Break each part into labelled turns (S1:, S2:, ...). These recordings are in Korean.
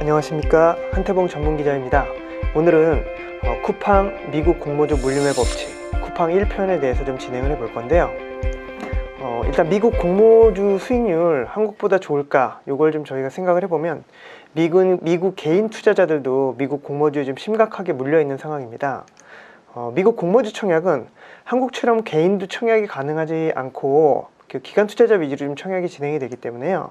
S1: 안녕하십니까 한태봉 전문기자입니다. 오늘은 어, 쿠팡 미국 공모주 물림의 법칙 쿠팡 1편에 대해서 좀 진행을 해 볼 건데요. 어, 일단 미국 공모주 수익률 한국보다 좋을까 이걸 좀 저희가 생각을 해보면 미국, 미국 개인 투자자들도 미국 공모주에 좀 심각하게 물려 있는 상황입니다. 어, 미국 공모주 청약은 한국처럼 개인도 청약이 가능하지 않고 그 기관 투자자 위주로 좀 청약이 진행이 되기 때문에요.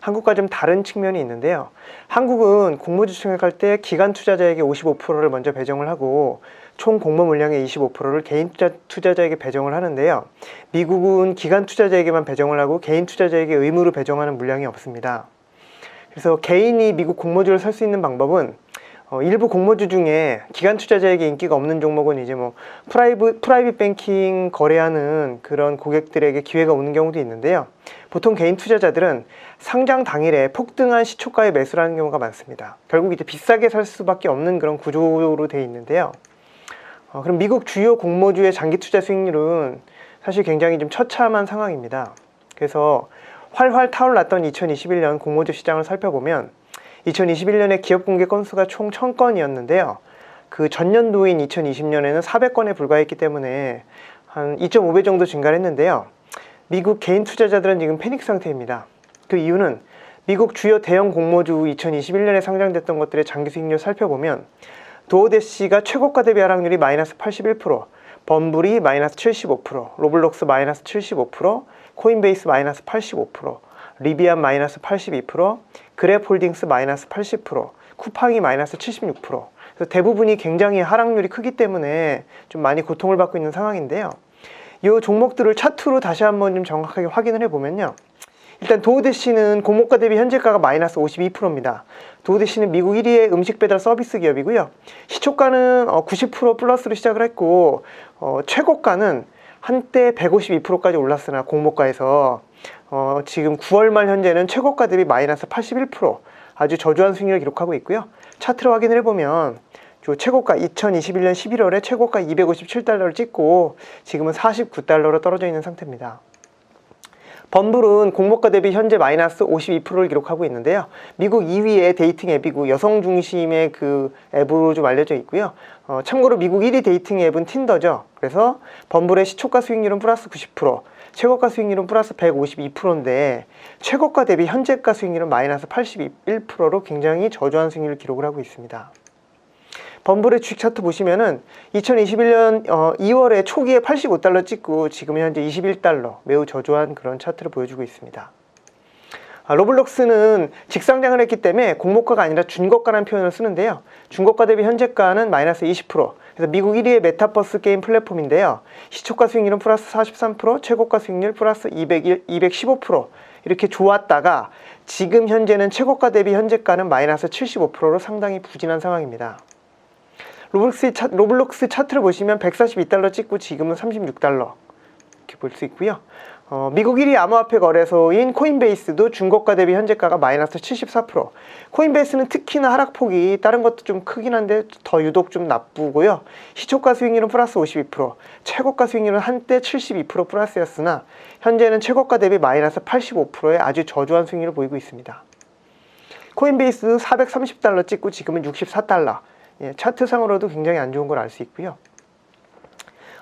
S1: 한국과 좀 다른 측면이 있는데요. 한국은 공모주 청약할 때 기관 투자자에게 55%를 먼저 배정을 하고 총 공모 물량의 25%를 개인 투자, 투자자에게 배정을 하는데요. 미국은 기관 투자자에게만 배정을 하고 개인 투자자에게 의무로 배정하는 물량이 없습니다. 그래서 개인이 미국 공모주를 살 수 있는 방법은 어, 일부 공모주 중에 기관 투자자에게 인기가 없는 종목은 이제 뭐 프라이브 프라이빗 뱅킹 거래하는 그런 고객들에게 기회가 오는 경우도 있는데요. 보통 개인 투자자들은 상장 당일에 폭등한 시초가에 매수를 하는 경우가 많습니다. 결국 이제 비싸게 살 수밖에 없는 그런 구조로 되어 있는데요. 어, 그럼 미국 주요 공모주의 장기 투자 수익률은 사실 굉장히 좀 처참한 상황입니다. 그래서 활활 타올랐던 2021년 공모주 시장을 살펴보면 2021년에 기업 공개 건수가 총 1000건이었는데요. 그 전년도인 2020년에는 400건에 불과했기 때문에 한 2.5배 정도 증가를 했는데요. 미국 개인 투자자들은 지금 패닉 상태입니다. 그 이유는 미국 주요 대형 공모주 2021년에 상장됐던 것들의 장기 수익률 살펴보면 도어대시가 최고가 대비 하락률이 마이너스 81%, 범블이 마이너스 75%, 로블록스 마이너스 75%, 코인베이스 마이너스 85%, 리비안 마이너스 82%, 그랩홀딩스 마이너스 80%, 쿠팡이 마이너스 76%. 그래서 대부분이 굉장히 하락률이 크기 때문에 좀 많이 고통을 받고 있는 상황인데요. 이 종목들을 차트로 다시 한번 좀 정확하게 확인을 해보면요. 일단 도우대시는 공모가 대비 현재가가 마이너스 52%입니다. 도우대시는 미국 1위의 음식 배달 서비스 기업이고요. 시초가는 90% 플러스로 시작을 했고 어, 최고가는 한때 152%까지 올랐으나 공모가에서 어, 지금 9월 말 현재는 최고가 대비 마이너스 81% 아주 저조한 수익률을 기록하고 있고요. 차트를 확인을 해보면 요 최고가 2021년 11월에 최고가 257달러를 찍고 지금은 49달러로 떨어져 있는 상태입니다. 범블은 공모가 대비 현재 마이너스 52%를 기록하고 있는데요. 미국 2위의 데이팅 앱이고 여성 중심의 그 앱으로 좀 알려져 있고요. 어, 참고로 미국 1위 데이팅 앱은 틴더죠. 그래서 범블의 시초가 수익률은 플러스 90%, 최고가 수익률은 플러스 152%인데 최고가 대비 현재가 수익률은 마이너스 81%로 굉장히 저조한 수익률을 기록을 하고 있습니다. 범블의 주식 차트 보시면은 2021년 어, 2월에 초기에 85달러 찍고 지금 현재 21달러 매우 저조한 그런 차트를 보여주고 있습니다. 아, 로블록스는 직상장을 했기 때문에 공모가가 아니라 준거가라는 표현을 쓰는데요. 준거가 대비 현재가는 마이너스 20%. 그래서 미국 1위의 메타버스 게임 플랫폼인데요. 시초가 수익률은 플러스 43%, 최고가 수익률 플러스 201, 215% 이렇게 좋았다가 지금 현재는 최고가 대비 현재가는 마이너스 75%로 상당히 부진한 상황입니다. 로블록스, 차, 로블록스 차트를 보시면 142달러 찍고 지금은 36달러 이렇게 볼 수 있고요. 어, 미국 1위 암호화폐 거래소인 코인베이스도 중고가 대비 현재가가 마이너스 74%. 코인베이스는 특히나 하락폭이 다른 것도 좀 크긴 한데 더 유독 좀 나쁘고요. 시초가 수익률은 플러스 52%, 최고가 수익률은 한때 72% 플러스였으나 현재는 최고가 대비 마이너스 85%의 아주 저조한 수익률을 보이고 있습니다. 코인베이스 430달러 찍고 지금은 64달러. 예, 차트상으로도 굉장히 안 좋은 걸 알 수 있고요.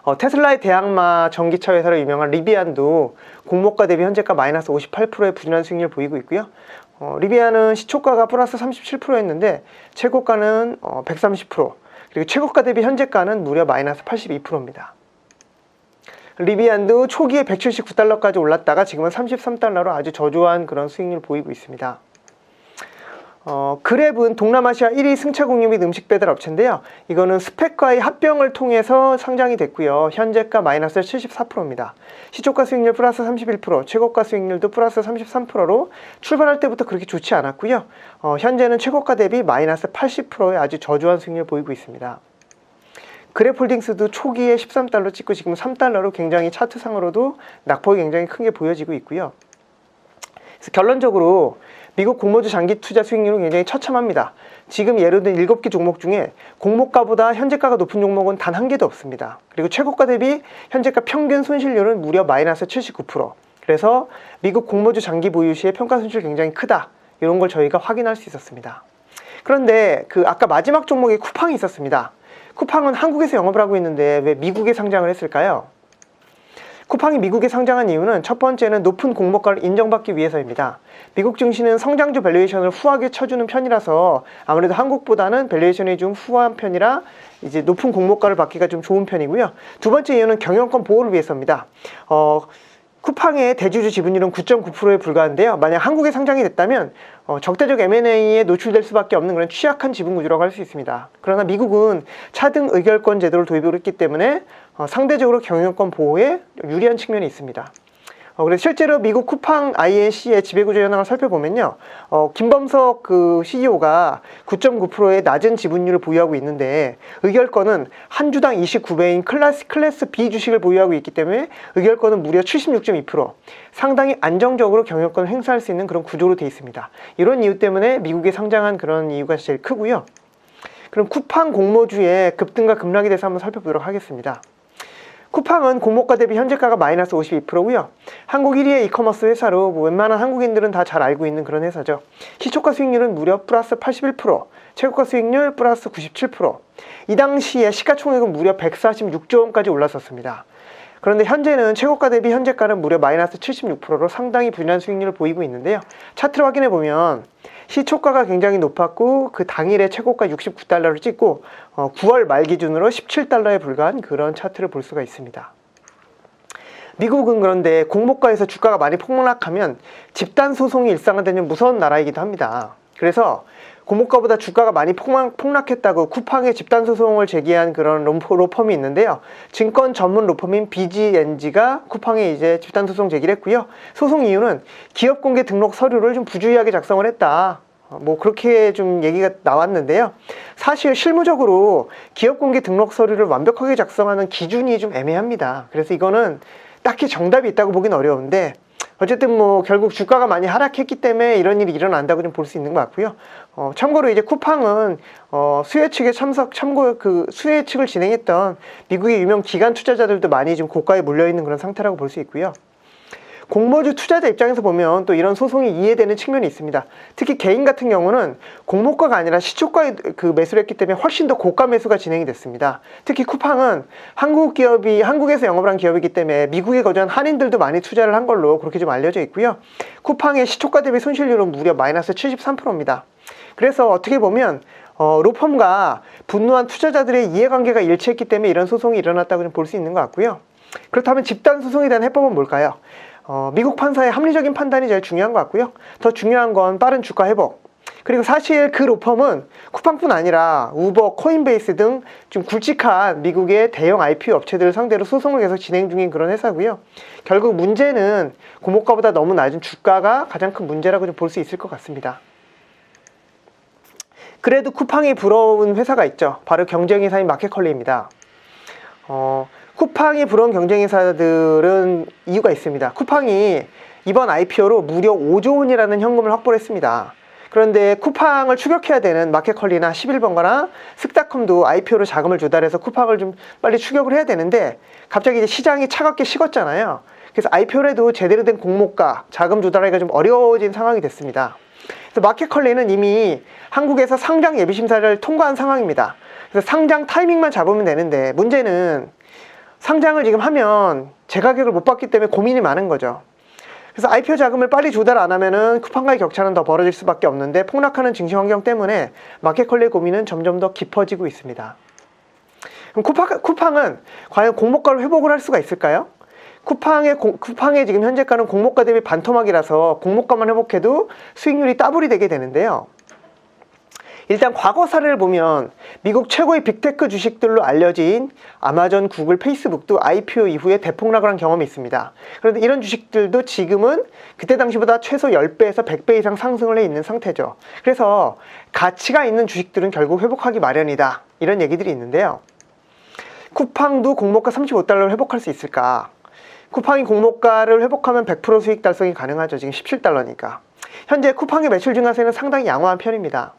S1: 어, 테슬라의 대항마 전기차 회사로 유명한 리비안도 공모가 대비 현재가 마이너스 58%의 부진한 수익률을 보이고 있고요. 어, 리비안은 시초가가 플러스 37%였는데 최고가는 어, 130% 그리고 최고가 대비 현재가는 무려 마이너스 82%입니다. 리비안도 초기에 179달러까지 올랐다가 지금은 33달러로 아주 저조한 그런 수익률을 보이고 있습니다. 어, 그랩은 동남아시아 1위 승차 공유 및 음식 배달 업체인데요. 이거는 스펙과의 합병을 통해서 상장이 됐고요. 현재가 마이너스 74%입니다. 시초가 수익률 플러스 31%, 최고가 수익률도 플러스 33%로 출발할 때부터 그렇게 좋지 않았고요. 어, 현재는 최고가 대비 마이너스 80%의 아주 저조한 수익률을 보이고 있습니다. 그래폴딩스도 초기에 13달러 찍고 지금 3달러로 굉장히 차트상으로도 낙폭이 굉장히 큰 게 보여지고 있고요. 그래서 결론적으로 미국 공모주 장기 투자 수익률은 굉장히 처참합니다. 지금 예를 든 7개 종목 중에 공모가보다 현재가가 높은 종목은 단 한 개도 없습니다. 그리고 최고가 대비 현재가 평균 손실률은 무려 마이너스 79%. 그래서 미국 공모주 장기 보유 시의 평가 손실 굉장히 크다. 이런 걸 저희가 확인할 수 있었습니다. 그런데 그 아까 마지막 종목에 쿠팡이 있었습니다. 쿠팡은 한국에서 영업을 하고 있는데 왜 미국에 상장을 했을까요? 쿠팡이 미국에 상장한 이유는 첫 번째는 높은 공모가를 인정받기 위해서입니다. 미국 증시는 성장주 밸류에이션을 후하게 쳐주는 편이라서 아무래도 한국보다는 밸류에이션이 좀 후한 편이라 이제 높은 공모가를 받기가 좀 좋은 편이고요. 두 번째 이유는 경영권 보호를 위해서입니다. 어, 쿠팡의 대주주 지분율은 9.9%에 불과한데요. 만약 한국에 상장이 됐다면 어, 적대적 M&A에 노출될 수밖에 없는 그런 취약한 지분 구조라고 할 수 있습니다. 그러나 미국은 차등 의결권 제도를 도입을 했기 때문에 어, 상대적으로 경영권 보호에 유리한 측면이 있습니다. 어, 그래서 실제로 미국 쿠팡 INC의 지배구조 현황을 살펴보면요. 어, 김범석 그 CEO가 9.9%의 낮은 지분율을 보유하고 있는데 의결권은 한 주당 29배인 클래스, 클래스 B 주식을 보유하고 있기 때문에 의결권은 무려 76.2% 상당히 안정적으로 경영권을 행사할 수 있는 그런 구조로 되어 있습니다. 이런 이유 때문에 미국에 상장한 그런 이유가 제일 크고요. 그럼 쿠팡 공모주의 급등과 급락에 대해서 한번 살펴보도록 하겠습니다. 쿠팡은 공모가 대비 현재가가 마이너스 52%고요. 한국 1위의 이커머스 회사로 뭐 웬만한 한국인들은 다 잘 알고 있는 그런 회사죠. 시초가 수익률은 무려 플러스 81%, 최고가 수익률 플러스 97%. 이 당시에 시가총액은 무려 146조 원까지 올랐었습니다. 그런데 현재는 최고가 대비 현재가는 무려 마이너스 76%로 상당히 불리한 수익률을 보이고 있는데요. 차트를 확인해 보면 시초가가 굉장히 높았고 그 당일에 최고가 69달러를 찍고 어, 9월 말 기준으로 17달러에 불과한 그런 차트를 볼 수가 있습니다. 미국은 그런데 공모가에서 주가가 많이 폭락하면 집단 소송이 일상화되는 무서운 나라이기도 합니다. 그래서 공모가보다 주가가 많이 폭락, 폭락 했다고 쿠팡에 집단 소송을 제기한 그런 로펌, 로펌이 있는데요. 증권 전문 로펌인 BGNG가 쿠팡에 이제 집단 소송 제기를 했고요. 소송 이유는 기업 공개 등록 서류를 좀 부주의하게 작성을 했다. 어, 뭐 그렇게 좀 얘기가 나왔는데요. 사실 실무적으로 기업 공개 등록 서류를 완벽하게 작성하는 기준이 좀 애매합니다. 그래서 이거는 딱히 정답이 있다고 보긴 어려운데 어쨌든 뭐 결국 주가가 많이 하락했기 때문에 이런 일이 일어난다고 좀 볼 수 있는 것 같고요. 어, 참고로 이제 쿠팡은 어, 수혜 측에 참석 참고 그 수혜 측을 진행했던 미국의 유명 기관 투자자들도 많이 좀 고가에 몰려 있는 그런 상태라고 볼 수 있고요. 공모주 투자자 입장에서 보면 또 이런 소송이 이해되는 측면이 있습니다. 특히 개인 같은 경우는 공모가가 아니라 시초가에 그 매수를 했기 때문에 훨씬 더 고가 매수가 진행이 됐습니다. 특히 쿠팡은 한국 기업이 한국에서 영업을 한 기업이기 때문에 미국에 거주한 한인들도 많이 투자를 한 걸로 그렇게 좀 알려져 있고요. 쿠팡의 시초가 대비 손실률은 무려 마이너스 73%입니다. 그래서 어떻게 보면 어, 로펌과 분노한 투자자들의 이해관계가 일치했기 때문에 이런 소송이 일어났다고 볼 수 있는 것 같고요. 그렇다면 집단 소송에 대한 해법은 뭘까요? 어, 미국 판사의 합리적인 판단이 제일 중요한 것 같고요. 더 중요한 건 빠른 주가 회복. 그리고 사실 그 로펌은 쿠팡뿐 아니라 우버, 코인베이스 등 좀 굵직한 미국의 대형 IPO 업체들을 상대로 소송을 계속 진행 중인 그런 회사고요. 결국 문제는 고모가보다 너무 낮은 주가가 가장 큰 문제라고 좀 볼 수 있을 것 같습니다. 그래도 쿠팡이 부러운 회사가 있죠. 바로 경쟁회사인 마켓컬리입니다. 어, 쿠팡이 부러운 경쟁회사들은 이유가 있습니다. 쿠팡이 이번 IPO로 무려 5조 원이라는 현금을 확보를 했습니다. 그런데 쿠팡을 추격해야 되는 마켓컬리나 11번가나 슥닷컴도 IPO로 자금을 조달해서 쿠팡을 좀 빨리 추격을 해야 되는데 갑자기 이제 시장이 차갑게 식었잖아요. 그래서 IPO를 해도 제대로 된 공모가, 자금 조달하기가 좀 어려워진 상황이 됐습니다. 그래서 마켓컬리는 이미 한국에서 상장 예비 심사를 통과한 상황입니다. 그래서 상장 타이밍만 잡으면 되는데 문제는 상장을 지금 하면 제 가격을 못 받기 때문에 고민이 많은 거죠. 그래서 IPO 자금을 빨리 조달 안 하면은 쿠팡과의 격차는 더 벌어질 수밖에 없는데 폭락하는 증시 환경 때문에 마켓컬리의 고민은 점점 더 깊어지고 있습니다. 그럼 쿠팡, 쿠팡은 과연 공모가를 회복을 할 수가 있을까요? 쿠팡의, 공, 쿠팡의 지금 현재가는 공모가 대비 반토막이라서 공모가만 회복해도 수익률이 따블이 되게 되는데요. 일단 과거 사례를 보면 미국 최고의 빅테크 주식들로 알려진 아마존, 구글, 페이스북도 IPO 이후에 대폭락을 한 경험이 있습니다. 그런데 이런 주식들도 지금은 그때 당시보다 최소 10배에서 100배 이상 상승을 해 있는 상태죠. 그래서 가치가 있는 주식들은 결국 회복하기 마련이다. 이런 얘기들이 있는데요. 쿠팡도 공모가 35달러를 회복할 수 있을까? 쿠팡이 공모가를 회복하면 100% 수익 달성이 가능하죠. 지금 17달러니까. 현재 쿠팡의 매출 증가세는 상당히 양호한 편입니다.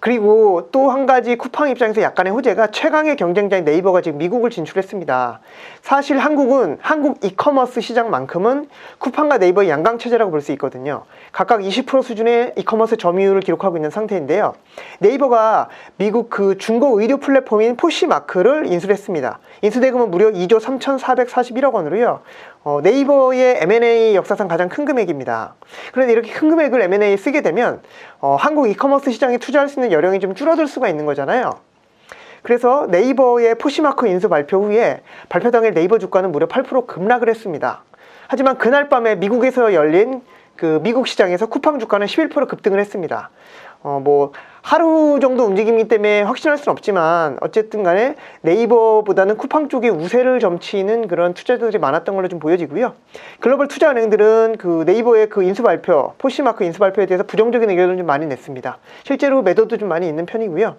S1: 그리고 또 한 가지 쿠팡 입장에서 약간의 호재가 최강의 경쟁자인 네이버가 지금 미국을 진출했습니다. 사실 한국은 한국 이커머스 시장만큼은 쿠팡과 네이버의 양강 체제라고 볼 수 있거든요. 각각 20% 수준의 이커머스 점유율을 기록하고 있는 상태인데요. 네이버가 미국 그 중고 의류 플랫폼인 포시마크를 인수했습니다. 인수 대금은 무려 2조 3,441억 원으로요. 어, 네이버의 M&A 역사상 가장 큰 금액입니다. 그런데 이렇게 큰 금액을 M&A에 쓰게 되면 어, 한국 이커머스 시장에 투자할 수 있는 여력이 좀 줄어들 수가 있는 거잖아요. 그래서 네이버의 포시마크 인수 발표 후에 발표 당일 네이버 주가는 무려 8% 급락을 했습니다. 하지만 그날 밤에 미국에서 열린 그 미국 시장에서 쿠팡 주가는 11% 급등을 했습니다. 어, 뭐, 하루 정도 움직임이기 때문에 확신할 수는 없지만, 어쨌든 간에 네이버보다는 쿠팡 쪽에 우세를 점치는 그런 투자자들이 많았던 걸로 좀 보여지고요. 글로벌 투자은행들은 그 네이버의 그 인수 발표, 포시마크 인수 발표에 대해서 부정적인 의견을 좀 많이 냈습니다. 실제로 매도도 좀 많이 있는 편이고요.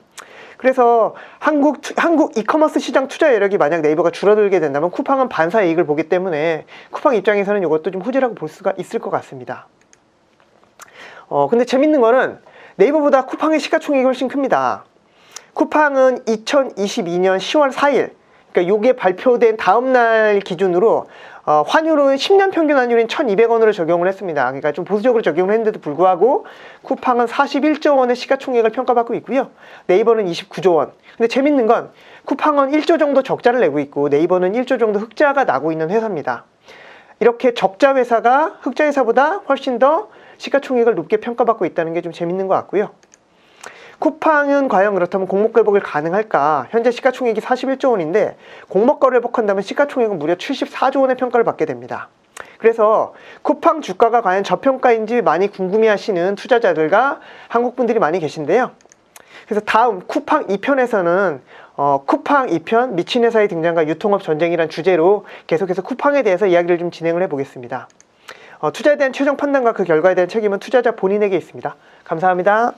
S1: 그래서 한국 투- 한국 이커머스 시장 투자 여력이 만약 네이버가 줄어들게 된다면 쿠팡은 반사 이익을 보기 때문에 쿠팡 입장에서는 이것도 좀 호재라고 볼 수가 있을 것 같습니다. 어 근데 재밌는 거는 네이버보다 쿠팡의 시가총액이 훨씬 큽니다. 쿠팡은 2022년 10월 4일, 그러니까 요게 발표된 다음 날 기준으로 어, 환율은 10년 평균 환율인 1,200원으로 적용을 했습니다. 그러니까 좀 보수적으로 적용을 했는데도 불구하고 쿠팡은 41조 원의 시가총액을 평가받고 있고요. 네이버는 29조 원. 근데 재밌는 건 쿠팡은 1조 정도 적자를 내고 있고 네이버는 1조 정도 흑자가 나고 있는 회사입니다. 이렇게 적자 회사가 흑자 회사보다 훨씬 더 시가총액을 높게 평가받고 있다는 게 좀 재밌는 것 같고요. 쿠팡은 과연 그렇다면 공목 회복을 가능할까? 현재 시가총액이 41조 원인데 공목거래를 회복한다면 시가총액은 무려 74조 원의 평가를 받게 됩니다. 그래서 쿠팡 주가가 과연 저평가인지 많이 궁금해하시는 투자자들과 한국 분들이 많이 계신데요. 그래서 다음 쿠팡 2편에서는 어, 쿠팡 2편 미친 회사의 등장과 유통업 전쟁이란 주제로 계속해서 쿠팡에 대해서 이야기를 좀 진행을 해보겠습니다. 어, 투자에 대한 최종 판단과 그 결과에 대한 책임은 투자자 본인에게 있습니다. 감사합니다.